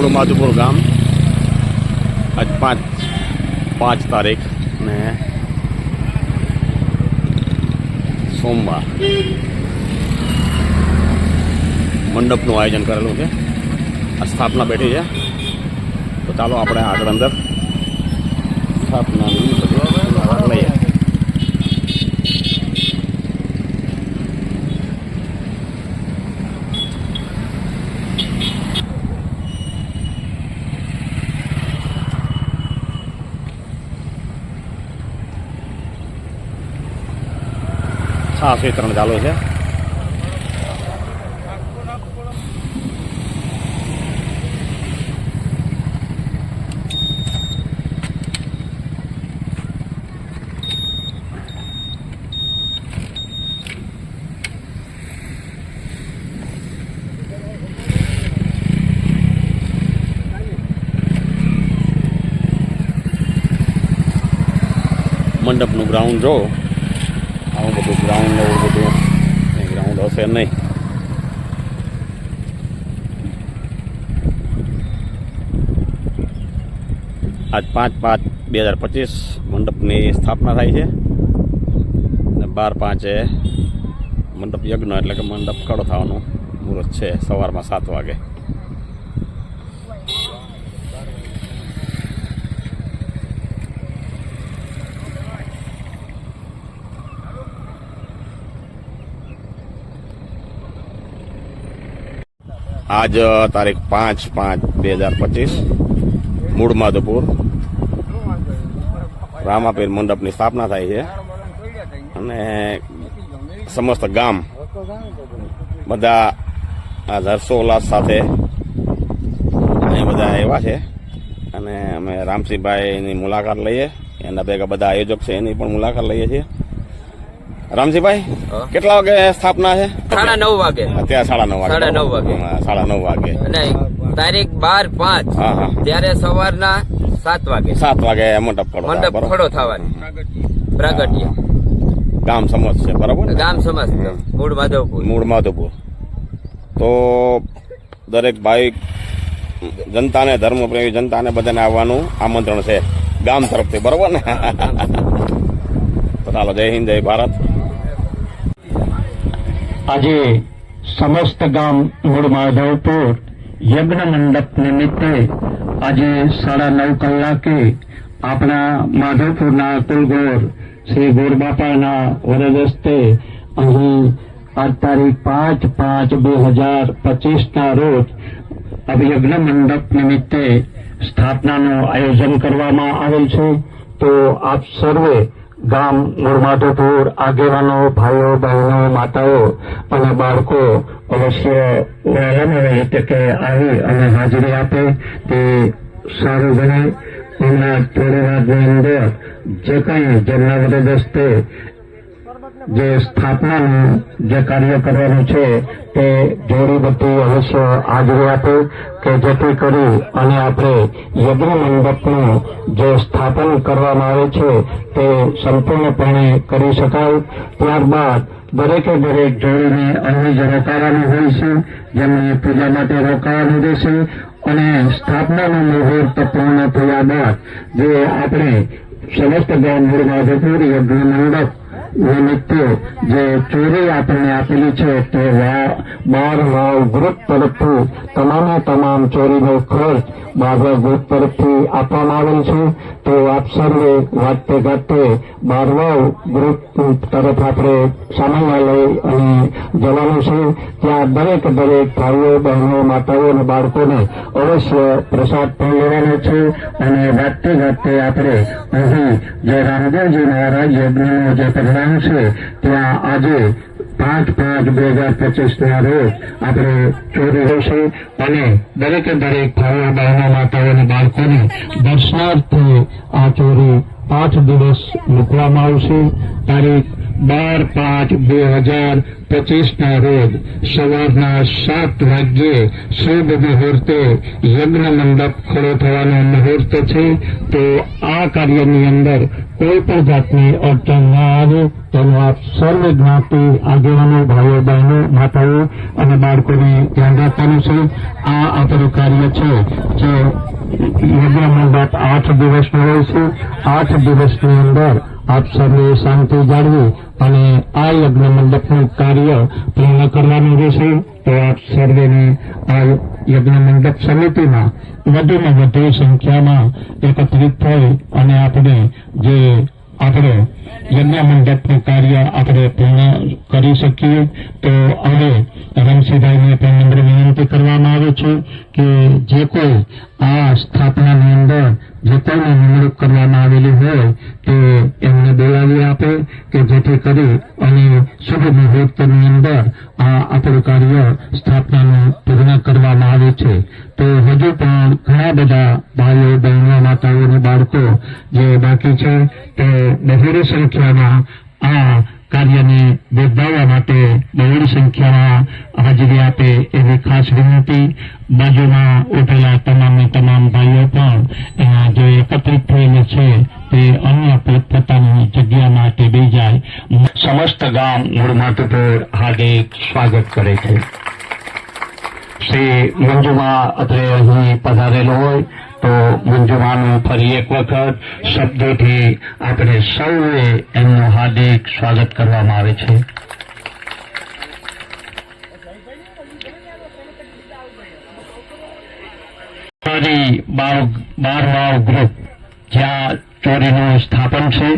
મૂળ માધુપુર ગામ. આજ પાંચ પાંચ તારીખ ને સોમવાર. મંડપનું આયોજન કરેલું છે. આ સ્થાપના બેઠી છે. તો ચાલો આપણે આગળ અંદર. સ્થાપનાની બધી લઈએ છાસ વિતરણ ચાલુ છે. મંડપનું ગ્રાઉન્ડ જો આવું બધું ગ્રાઉન્ડ એવું બધું ગ્રાઉન્ડ હશે નહીં આજ પાંચ પાંચ બે હજાર પચીસ મંડપની સ્થાપના થાય છે. અને બાર પાંચે મંડપ યજ્ઞ, એટલે કે મંડપ કડો થવાનું મુહૂર્ત છે સવારમાં સાત વાગે. આજ તારીખ પાંચ પાંચ બે હજાર પચીસ, મૂળ માધુપુર રામાપીર મંડપની સ્થાપના થાય છે. અને સમસ્ત ગામ બધા આ હર્ષોલ્લાસ સાથે અહીં બધા એવા છે. અને અમે રામસિંહભાઈની મુલાકાત લઈએ. એના ભેગા બધા આયોજક છે, એની પણ મુલાકાત લઈએ છીએ. રામસિંહભાઈ હા. કેટલા વાગે સ્થાપના છે? સાડા નવ વાગે. અત્યારે સાડા નવ વાગે. સાડા નવ વાગે. સાડા નવ વાગે. અને તારીખ બાર પાંચ. હા હા. ત્યારે સવારના સાત વાગે. સાત વાગે મંડપ ખડો મંડપ ખડો થવાની. પ્રાગટ્ય. ગામ સમજ છે બરાબર ને? ગામ સમજ મૂળ માધવપુર. મૂળ માધવપુર. તો દરેક ભાઈ જનતાને ધર્મપ્રેમી જનતાને બધાને આવવાનું આમંત્રણ છે ગામ તરફથી બરોબર ને? તો ચાલો જય હિન્દ જય ભારત. આજે સમસ્ત ગામ મૂળ માધવપુર યજ્ઞ મંડપ નિમિત્તે આજે સાડા નવ કલાકે આપણા માધવપુરના કુલગોર શ્રી ગોરબાપાના વરદસ્તે અહીં આજ તારીખ પાંચ પાંચ બે હજાર પચીસના રોજ અભિયજ્ઞ મંડપ નિમિત્તે સ્થાપનાનું આયોજન કરવામાં આવેલ છે. તો આપ સર્વે ગામ મુરમાધોપુર આગેવાનો, ભાઈઓ, બહેનો, માતાઓ અને બાળકો અવશ્ય વહેલામાં વહેલી તકે આવી અને હાજરી આપે તે સારું ગણાય. એમના થોડી વાતની અંદર જે કંઈ જેમના વરદ હસ્તે જે સ્થાપનાનું જે કાર્ય કરવાનું છે, તે જોડી અવશ્ય હાજરી આપે કે જેથી કરી અને આપણે યજ્ઞ મંડપનું જે સ્થાપન કરવામાં આવે છે, તે સંપૂર્ણપણે કરી શકાય. ત્યારબાદ દરેકે દરેક જોડીને અન્ય જે રોકાવાનું હોય છે, જેમને પૂજા માટે રોકાવાનું રહેશે અને સ્થાપનાનું મુહૂર્ત પૂર્ણ થયા બાદ જે આપણે સમસ્ત ગામ મૂળમાં જતું યજ્ઞ મંડપ નિમિત્તે જે ચોરી આપણને આપેલી છે તે બાર વાવ ગ્રુપ તરફથી તમામે તમામ ચોરીનો ખર્ચ બારવા ગ્રુપ તરફથી આપવામાં આવેલ છે. તો આપ સર્વે વાતે ગાતે બારવાવ ગ્રુપ તરફ આપણે સામાન્ય અને જવાનું છે. ત્યાં દરેક દરેક ભાઈઓ, બહેનો, માતાઓ અને બાળકોને અવશ્ય પ્રસાદ પણ લેવાનો છે. અને વાતે ગાતે આપણે અહીં જે રામદેવજી મહારાજ યજ્ઞનો જે પરિણામ છે. ત્યાં આજે પાંચ પાંચ બે હજાર પચીસ ના રોજ આપણે ચોરી રહેશે અને દરેકે દરેક ભાઈઓ બહેનો, માતાઓ અને બાળકોને દર્શનાર્થે આ ચોરી પાંચ દિવસ મૂકવામાં આવશે. તારીખ બાર પાંચ બે હજાર પચીસના રોજ સવારના સાત વાગ્યે શુભ મુહૂર્તે યજ્ઞ મંડપ ખડો થવાનો મુહૂર્ત છે. તો આ કાર્યની અંદર કોઈ પણ જાતની અડચણ ના આવે તેનું આપ સર્વ જ્ઞાતિ આગેવાનો ભાઈઓ બહેનો માતાઓ અને બાળકોને ધ્યાન રાખવાનું છે. આ આપણું કાર્ય છે જે યજ્ઞ મંડપ આઠ દિવસનો હોય છે. આઠ દિવસની અંદર આપ સર્વે શાંતિ જાળવી અને આ યજ્ઞ મંડપનું કાર્ય પૂર્ણ કરવાનું રહેશે તો આપ સર્વેને આ યજ્ઞ મંડપ સમિતિમાં વધુમાં વધુ સંખ્યામાં એકત્રિત થઈ અને આપણે જે આપણે યજ્ઞ મંડપનું કાર્ય આપણે પૂર્ણ કરી શકીએ, તો હવે રમશીભાઈને પણ નમ્ર વિનંતી કરવામાં આવે છે કે જે કોઈ આ સ્થાપનાની અંદર જે કોઈની નિમણૂક કરવામાં આવેલી હોય, તે એમને બોલાવી આપે કે જેથી કરી અને શુભ મુહૂર્તની અંદર આ આપણું કાર્ય સ્થાપનાનું પૂર્ણ કરવામાં આવે છે. તો હજુ પણ ઘણા બધા ભાઈઓ બહેનો, માતાઓ અને બાળકો જે બાકી છે, તે બહોળી સંખ્યામાં આ કાર્યને બિરદાવવા માટે બહોળી સંખ્યામાં હાજરી આપે એવી ખાસ વિનંતી. બાજુમાં ઉઠેલા તમામે તમામ ભાઈઓ પણ જે એકત્રિત થયેલા છે તે અન્ય પોતપોતાની જગ્યા માટે બે જાય. સમસ્ત ગામ મૂળ માતુપુર હાર્દિક સ્વાગત કરે છે. શ્રી મંજુમાં અત્રે અહીં પધારેલો હોય. તો મંજુમાનું ફરી એક વખત. શબ્દોથી આપણે સૌએ એમનું હાર્દિક સ્વાગત કરવામાં આવે છે. મારી બાર બાર વાવ ગ્રુપ જ્યાં ચોરીનું સ્થાપન છે,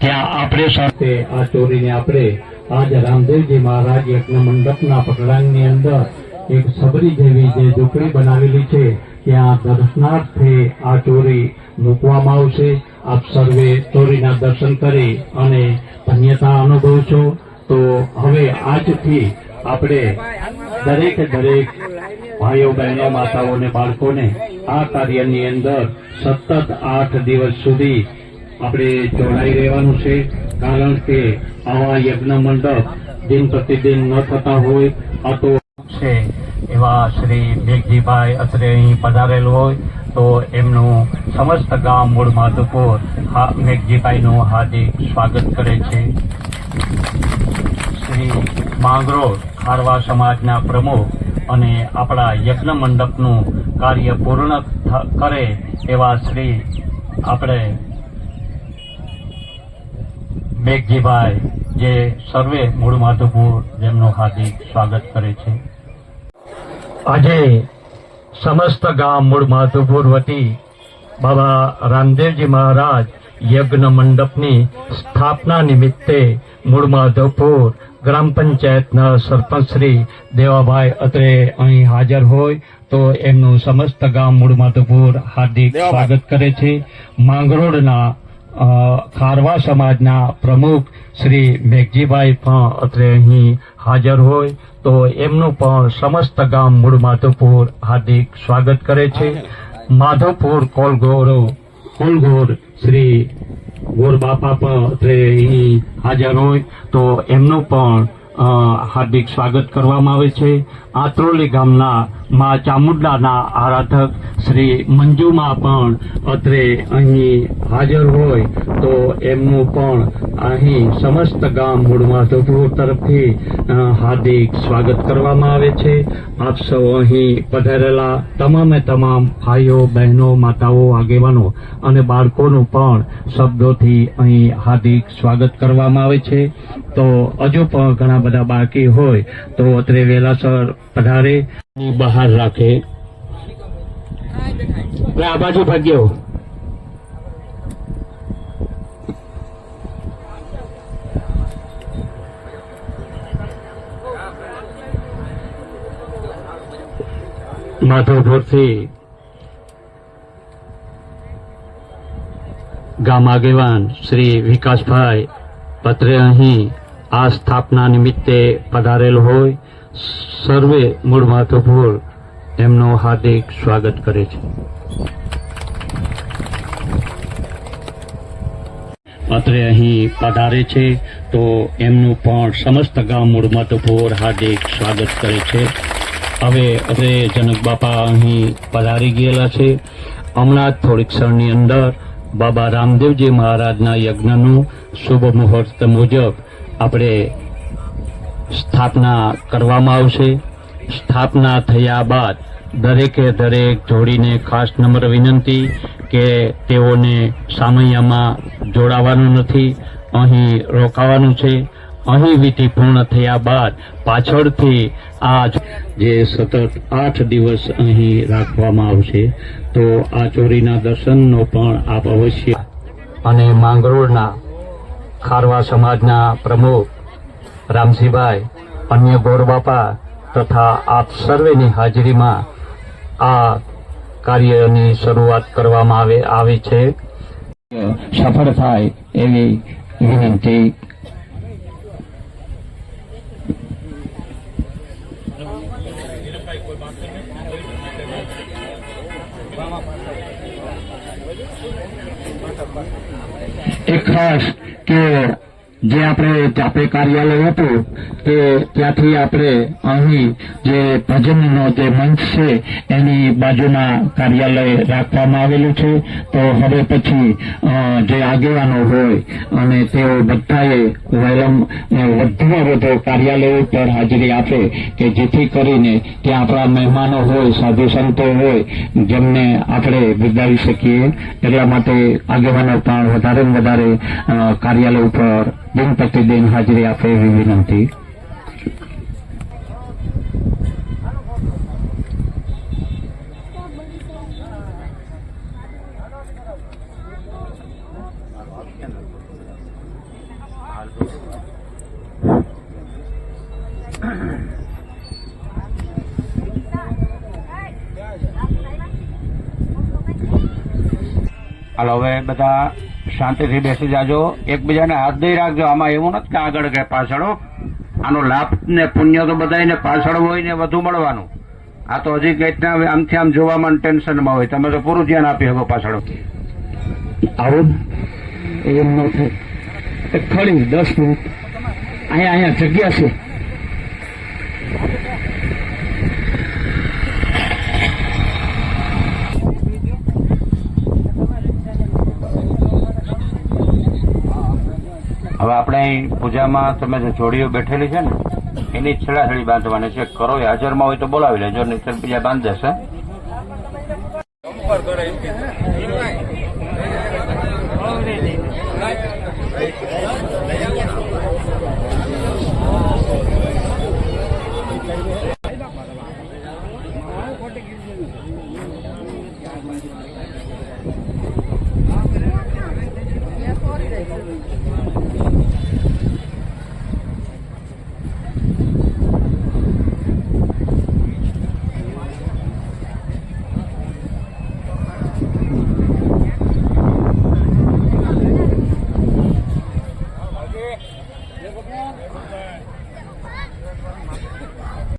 ત્યાં આપણે સાથે આ ચોરીને આપણે આજ રામદેવજી મહારાજ યજ્ઞ મંડપના પકડાંગની અંદર એક સબરી જેવી જે ઝૂંપડી બનાવેલી છે ત્યાં દર્શનાર્થે આ ચોરી મૂકવામાં આવશે. આપ સર્વે ચોરીના દર્શન કરી અને ધન્યતા અનુભવશો. તો હવે આજથી આપણે દરેક દરેક ભાઈઓ બહેનો, માતાઓ અને બાળકોને આ કાર્યની અંદર સતત આઠ દિવસ સુધી આપણે જોડાઈ રહેવાનું છે. કારણ કે આવા યજ્ઞ મંડપ દિન પ્રતિદિન ન થતા હોય, આ છે. એવા શ્રી મેઘજીભાઈ અત્રે અહીં પધારેલ હોય તો એમનું સમસ્ત ગામ મૂળ માધુપુર મેઘજીભાઈનું હાર્દિક સ્વાગત કરે છે. શ્રી માંગરોળ ખારવા સમાજના પ્રમુખ અને આપણા યજ્ઞ મંડપનું કાર્ય પૂર્ણ કરે એવા શ્રી આપણે મેઘજીભાઈ જે સર્વે મૂળ માધુપુર જેમનું હાર્દિક સ્વાગત કરે છે. આજે સમસ્ત ગામ મૂળ માધુપુર વતી બાબા રામદેવજી મહારાજ યજ્ઞ મંડપની સ્થાપના નિમિત્તે મૂળ માધવપુર ગ્રામ પંચાયતના સરપંચ શ્રી દેવાભાઈ અત્રે અહીં હાજર હોય તો એમનું સમસ્ત ગામ મૂળ માધવપુર હાર્દિક સ્વાગત કરે છે. માંગરોળના ખારવા સમાજના પ્રમુખ શ્રી મેઘજીભાઈ પણ અત્રે અહીં હાજર હોય તો એમનું પણ સમસ્ત ગામ મૂળ માધવપુર હાર્દિક સ્વાગત કરે છે. માધવપુર કોલગોર કોલગોર શ્રી ગોર બાપા પણ અત્રે અહીં હાજર હોય તો એમનું પણ હાર્દિક સ્વાગત કરવામાં આવે છે. આત્રોલી ગામના મા ચામુંડાના આરાધક શ્રી મંજુમાં પણ અત્રે અહીં હાજર હોય તો એમનું પણ અહીં સમસ્ત ગામ મૂળમાધવપુર તરફથી હાર્દિક સ્વાગત કરવામાં આવે છે. આપ સૌ અહીં પધારેલા તમામે તમામ ભાઈઓ, બહેનો, માતાઓ, આગેવાનો અને બાળકોનું પણ શબ્દોથી અહીં હાર્દિક સ્વાગત કરવામાં આવે છે. તો હજુ પણ ઘણા બધા બાકી હોય તો અત્રે વેલાસર પધારે. બહાર રાખે. આ બાજુ ભાગ્યો. માધવપુરથી ગામ આગેવાન શ્રી વિકાસભાઈ પત્રે અહીં આ સ્થાપના નિમિત્તે પધારેલ હોય. સર્વે મૂળ માધવપુર એમનો હાર્દિક સ્વાગત કરે છે. અત્રે અહીં પધારે છે તો એમનું પણ સમસ્ત ગામ મૂળ મધુપુર હાર્દિક સ્વાગત કરે છે. હવે અત્રે જનક બાપા અહીં પધારી ગયેલા છે. હમણાં જ થોડીક ક્ષણની અંદર બાબા રામદેવજી મહારાજના યજ્ઞનું શુભ મુહૂર્ત મુજબ આપણે સ્થાપના કરવામાં આવશે. સ્થાપના થયા બાદ દરેકે દરેક જોડીને ખાસ નમ્ર વિનંતી કે તેઓને સામૈયામાં જોડાવાનું નથી, અહીં રોકાવાનું છે. અહીં વિધિ પૂર્ણ થયા બાદ પાછળથી આ જે સતત આઠ દિવસ અહીં રાખવામાં આવશે, તો આ ચોરીના દર્શનનો પણ આપ અવશ્ય અને માંગરોળના ખારવા સમાજના પ્રમુખ રામસિંહભાઈ અન્ય ગોરબાપા તથા આપ સર્વેની હાજરીમાં આ કાર્યની શરૂઆત કરવામાં આવે, આવી છે. સફળ થાય એવી વિનંતી. એક ખાસ કે જે આપણે ચાપે કાર્યાલય હતું, તે ત્યાંથી આપણે અહીં જે ભજનનો જે મંચ છે, એની બાજુમાં કાર્યાલય રાખવામાં આવેલું છે. તો હવે પછી જે આગેવાનો હોય, અને તેઓ બધાએ વહેલમ વધુમાં વધુ કાર્યાલય ઉપર હાજરી આપે કે જેથી કરીને ત્યાં આપણા મહેમાનો હોય, સાધુ સંતો હોય, જેમને આપણે બિરદાવી શકીએ. એટલા માટે આગેવાનો પણ વધારે વધારે કાર્યાલય ઉપર દિન પ્રતિદિન હાજરી આપે એવી વિનંતી હાલો હવે બધા શાંતિથી બેસી જાજો. એકબીજાને હાથ દઈ રાખજો. આમાં એવું નથી કે આગળ કે પાછળ આનો લાભ ને પુણ્ય તો બધાને પાછળ હોય ને વધુ મળવાનું. આ તો હજી કંઈક ના આમથી આમ જોવામાં ટેન્શનમાં હોય. તમે તો પૂરું ધ્યાન આપી શકો પાછળ. આવું. એમ ન થાય. ખડી દસ મિનિટ. અહીંયા અહીંયા જગ્યા છે. આપણે પૂજામાં તમે જે જોડીઓ બેઠેલી છે ને, એની છેડાછેડી બાંધવાની છે. કરો હાજરમાં હોય તો બોલાવી લેજો, નહીં બીજા બાંધ દેશે